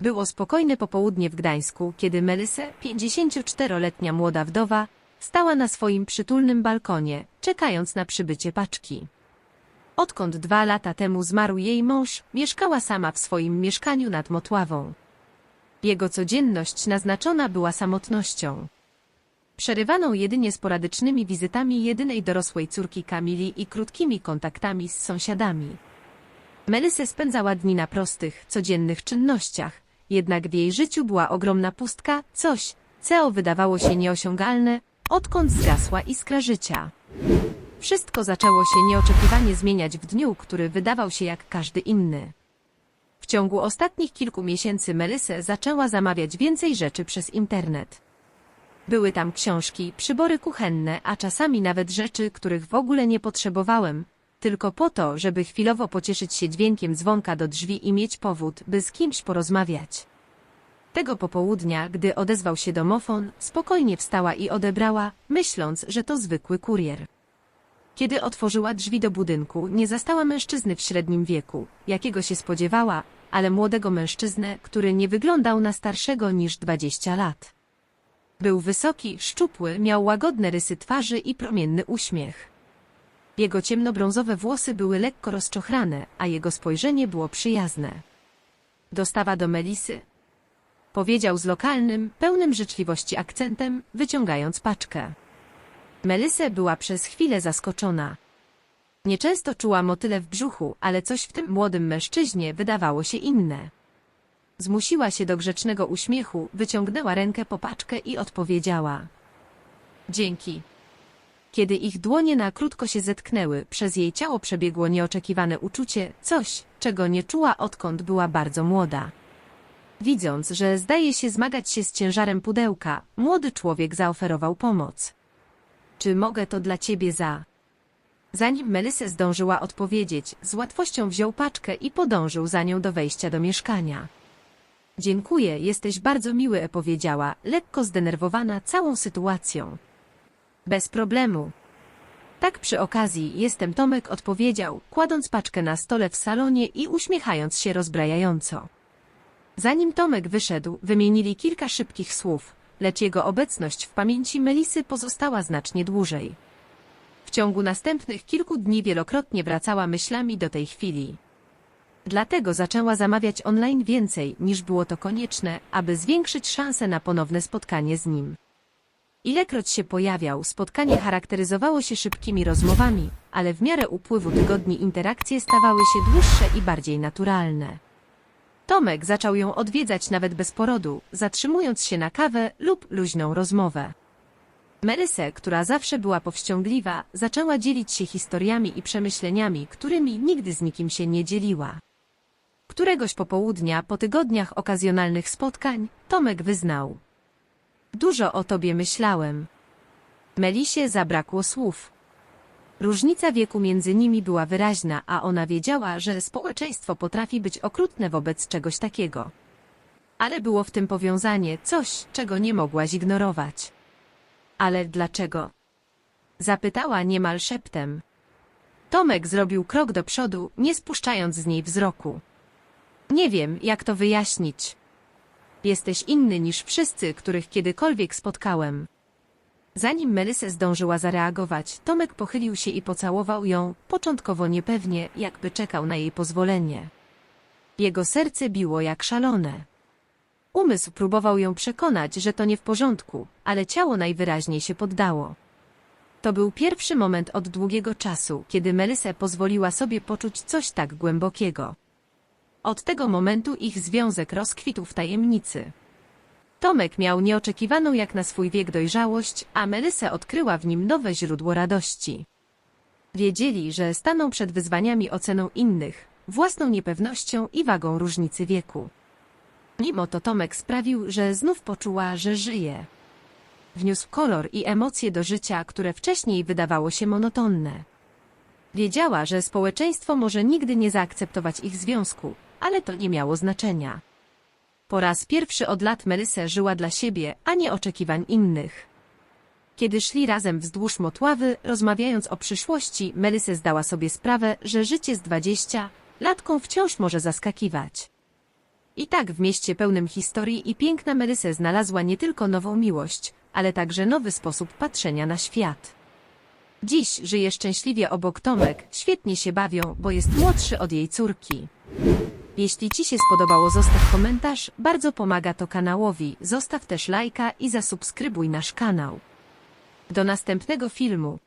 Było spokojne popołudnie w Gdańsku, kiedy Melisę, 54-letnia młoda wdowa, stała na swoim przytulnym balkonie, czekając na przybycie paczki. Odkąd dwa lata temu zmarł jej mąż, mieszkała sama w swoim mieszkaniu nad Motławą. Jego codzienność naznaczona była samotnością. Przerywaną jedynie sporadycznymi wizytami jedynej dorosłej córki Kamili i krótkimi kontaktami z sąsiadami. Melisę spędzała dni na prostych, codziennych czynnościach, jednak w jej życiu była ogromna pustka, coś, co wydawało się nieosiągalne, odkąd zgasła iskra życia. Wszystko zaczęło się nieoczekiwanie zmieniać w dniu, który wydawał się jak każdy inny. W ciągu ostatnich kilku miesięcy Melisę zaczęła zamawiać więcej rzeczy przez internet. Były tam książki, przybory kuchenne, a czasami nawet rzeczy, których w ogóle nie potrzebowałem, tylko po to, żeby chwilowo pocieszyć się dźwiękiem dzwonka do drzwi i mieć powód, by z kimś porozmawiać. Tego popołudnia, gdy odezwał się domofon, spokojnie wstała i odebrała, myśląc, że to zwykły kurier. Kiedy otworzyła drzwi do budynku, nie zastała mężczyzny w średnim wieku, jakiego się spodziewała, ale młodego mężczyznę, który nie wyglądał na starszego niż 20 lat. Był wysoki, szczupły, miał łagodne rysy twarzy i promienny uśmiech. Jego ciemnobrązowe włosy były lekko rozczochrane, a jego spojrzenie było przyjazne. Dostawa do Melisy. Powiedział z lokalnym, pełnym życzliwości akcentem, wyciągając paczkę. Melisę była przez chwilę zaskoczona. Nieczęsto czuła motyle w brzuchu, ale coś w tym młodym mężczyźnie wydawało się inne. Zmusiła się do grzecznego uśmiechu, wyciągnęła rękę po paczkę i odpowiedziała. Dzięki. Kiedy ich dłonie na krótko się zetknęły, przez jej ciało przebiegło nieoczekiwane uczucie, coś, czego nie czuła odkąd była bardzo młoda. Widząc, że zdaje się zmagać się z ciężarem pudełka, młody człowiek zaoferował pomoc. Czy mogę to dla ciebie za... Zanim Melisę zdążyła odpowiedzieć, z łatwością wziął paczkę i podążył za nią do wejścia do mieszkania. Dziękuję, jesteś bardzo miły, powiedziała, lekko zdenerwowana całą sytuacją. Bez problemu. Tak przy okazji, jestem Tomek, odpowiedział, kładąc paczkę na stole w salonie i uśmiechając się rozbrajająco. Zanim Tomek wyszedł, wymienili kilka szybkich słów, lecz jego obecność w pamięci Melisy pozostała znacznie dłużej. W ciągu następnych kilku dni wielokrotnie wracała myślami do tej chwili. Dlatego zaczęła zamawiać online więcej, niż było to konieczne, aby zwiększyć szanse na ponowne spotkanie z nim. Ilekroć się pojawiał, spotkanie charakteryzowało się szybkimi rozmowami, ale w miarę upływu tygodni interakcje stawały się dłuższe i bardziej naturalne. Tomek zaczął ją odwiedzać nawet bez porodu, zatrzymując się na kawę lub luźną rozmowę. Melisę, która zawsze była powściągliwa, zaczęła dzielić się historiami i przemyśleniami, którymi nigdy z nikim się nie dzieliła. Któregoś popołudnia, po tygodniach okazjonalnych spotkań, Tomek wyznał. Dużo o tobie myślałem. Melisie zabrakło słów. Różnica wieku między nimi była wyraźna, a ona wiedziała, że społeczeństwo potrafi być okrutne wobec czegoś takiego. Ale było w tym powiązanie coś, czego nie mogła zignorować. Ale dlaczego? Zapytała niemal szeptem. Tomek zrobił krok do przodu, nie spuszczając z niej wzroku. Nie wiem, jak to wyjaśnić. Jesteś inny niż wszyscy, których kiedykolwiek spotkałem. Zanim Melisę zdążyła zareagować, Tomek pochylił się i pocałował ją, początkowo niepewnie, jakby czekał na jej pozwolenie. Jego serce biło jak szalone. Umysł próbował ją przekonać, że to nie w porządku, ale ciało najwyraźniej się poddało. To był pierwszy moment od długiego czasu, kiedy Melisę pozwoliła sobie poczuć coś tak głębokiego. Od tego momentu ich związek rozkwitł w tajemnicy. Tomek miał nieoczekiwaną jak na swój wiek dojrzałość, a Melisę odkryła w nim nowe źródło radości. Wiedzieli, że staną przed wyzwaniami oceną innych, własną niepewnością i wagą różnicy wieku. Mimo to Tomek sprawił, że znów poczuła, że żyje. Wniósł kolor i emocje do życia, które wcześniej wydawało się monotonne. Wiedziała, że społeczeństwo może nigdy nie zaakceptować ich związku, ale to nie miało znaczenia. Po raz pierwszy od lat Melisę żyła dla siebie, a nie oczekiwań innych. Kiedy szli razem wzdłuż Motławy, rozmawiając o przyszłości, Melisę zdała sobie sprawę, że życie z dwadzieścia latką wciąż może zaskakiwać. I tak w mieście pełnym historii i piękna Melysę znalazła nie tylko nową miłość, ale także nowy sposób patrzenia na świat. Dziś żyje szczęśliwie obok Tomek, świetnie się bawią, bo jest młodszy od jej córki. Jeśli Ci się spodobało, zostaw komentarz, bardzo pomaga to kanałowi, zostaw też lajka i zasubskrybuj nasz kanał. Do następnego filmu.